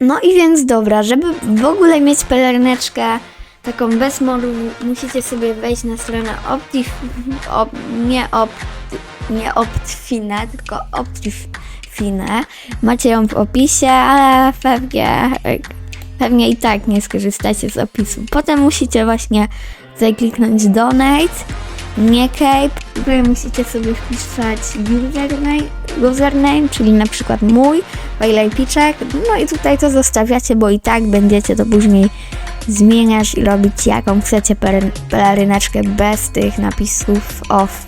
No i więc dobra, żeby w ogóle mieć peleryneczkę taką bez modu, musicie sobie wejść na stronę Optif, op, nie op, nie Optfine, tylko Optifine. Macie ją w opisie, ale pewnie, pewnie i tak nie skorzystacie z opisu. Potem musicie właśnie tutaj kliknąć Donate, nie Cape, tutaj musicie sobie wpisać username, username, czyli na przykład mój, Piczek, no i tutaj to zostawiacie, bo i tak będziecie to później zmieniać i robić jaką chcecie peleryneczkę bez tych napisów off.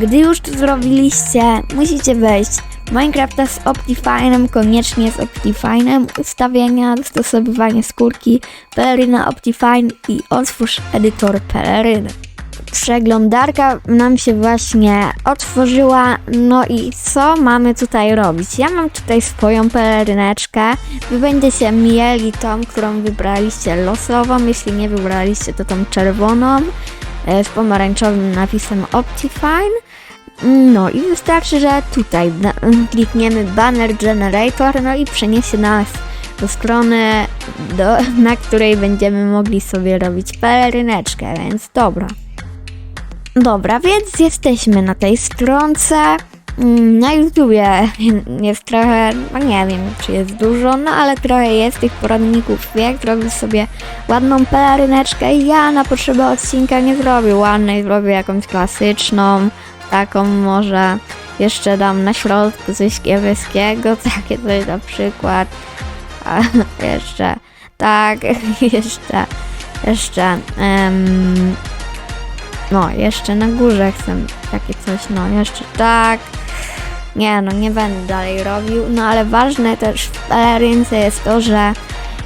Gdy już to zrobiliście, musicie wejść Minecrafta z Optifinem, koniecznie z Optifinem, ustawienia, dostosowywanie skórki, peleryna Optifine i otwórz edytor peleryny. Przeglądarka nam się właśnie otworzyła, no i co mamy tutaj robić? Ja mam tutaj swoją peleryneczkę, wy będziecie mieli tą, którą wybraliście losową, jeśli nie wybraliście to tą czerwoną e, z pomarańczowym napisem Optifine. No i wystarczy, że tutaj klikniemy Banner Generator, no i przeniesie nas do strony, do, na której będziemy mogli sobie robić peleryneczkę, więc dobra. Dobra, więc jesteśmy na tej stronce. Mm, Na YouTubie jest trochę, no nie wiem czy jest dużo, no ale trochę jest tych poradników, jak zrobić sobie ładną peleryneczkę. Ja na potrzeby odcinka nie zrobię ładnej, zrobię jakąś klasyczną, taką może jeszcze dam na środku coś kiepskiego, takie coś na przykład. A jeszcze, tak, jeszcze, jeszcze, no, jeszcze na górze chcę takie coś, no, jeszcze tak. Nie, no, nie będę dalej robił. No, ale ważne też w pelerynce jest to, że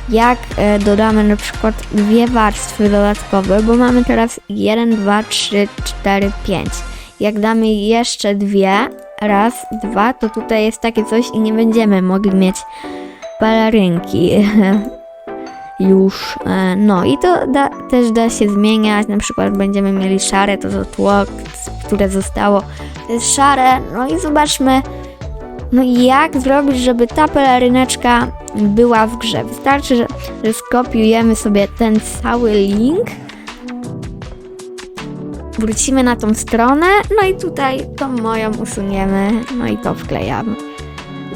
jak e, dodamy na przykład dwie warstwy dodatkowe, bo mamy teraz 1, 2, 3, 4, 5. Jak damy jeszcze dwie, raz, dwa, to tutaj jest takie coś i nie będziemy mogli mieć pelerynki. już. e, No i to da, też da się zmieniać. Na przykład będziemy mieli szare, to to tło, które zostało, to jest szare. No i zobaczmy, no jak zrobić, żeby ta peleryneczka była w grze. Wystarczy, że, że skopiujemy sobie ten cały link. Wrócimy na tą stronę, no i tutaj tą moją usuniemy, no i to wklejamy.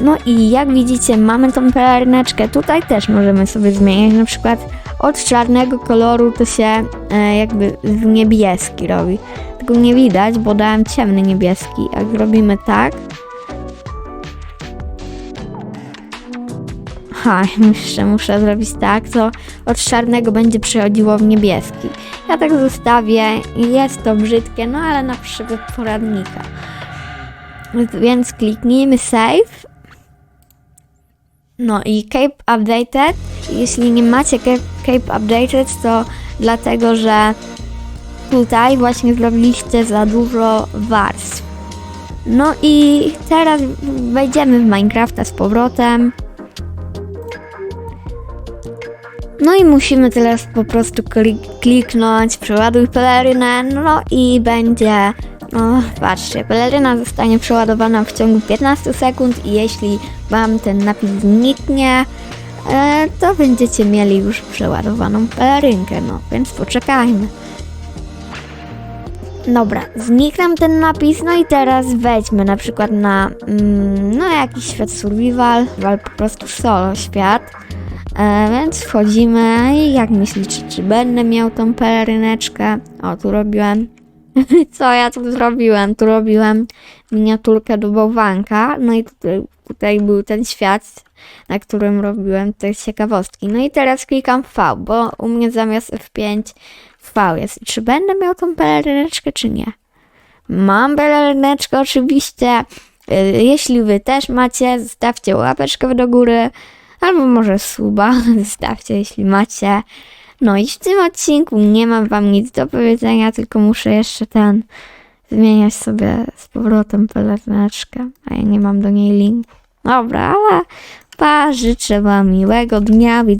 No i jak widzicie, mamy tą peleryneczkę. Tutaj też możemy sobie zmieniać. Na przykład od czarnego koloru to się e, jakby w niebieski robi. Tego nie widać, bo dałem ciemny niebieski. Jak zrobimy tak. Ha, jeszcze muszę zrobić tak, to od czarnego będzie przechodziło w niebieski. Ja tak zostawię jest to brzydkie, no ale na potrzeby poradnika. Więc kliknijmy save no i Cape Updated. Jeśli nie macie Cape, Cape Updated, to dlatego, że tutaj właśnie zrobiliście za dużo warstw. No i teraz wejdziemy w Minecrafta z powrotem. No i musimy teraz po prostu klik- kliknąć przeładuj pelerynę, no i będzie, no patrzcie, peleryna zostanie przeładowana w ciągu 15 sekund i jeśli wam ten napis zniknie, e, to będziecie mieli już przeładowaną pelerynkę, no więc poczekajmy. Dobra, zniknął ten napis, no i teraz wejdźmy na przykład na mm, no jakiś świat survival, albo po prostu solo świat. E, więc wchodzimy i jak myślicie, czy będę miał tą peleryneczkę? O, tu robiłem. Co ja tu zrobiłem? Tu robiłem miniaturkę do bałwanka. No i tutaj, tutaj był ten świat, na którym robiłem te ciekawostki. No i teraz klikam V, bo u mnie zamiast F5 V jest. Czy będę miał tą peleryneczkę, czy nie? Mam peleryneczkę oczywiście. Y, Jeśli wy też macie, zostawcie łapeczkę do góry. Albo może suba, zostawcie jeśli macie. No i w tym odcinku nie mam wam nic do powiedzenia, tylko muszę jeszcze ten zmieniać sobie z powrotem peleryneczkę, a ja nie mam do niej linku. Dobra, ale pa, życzę wam miłego dnia,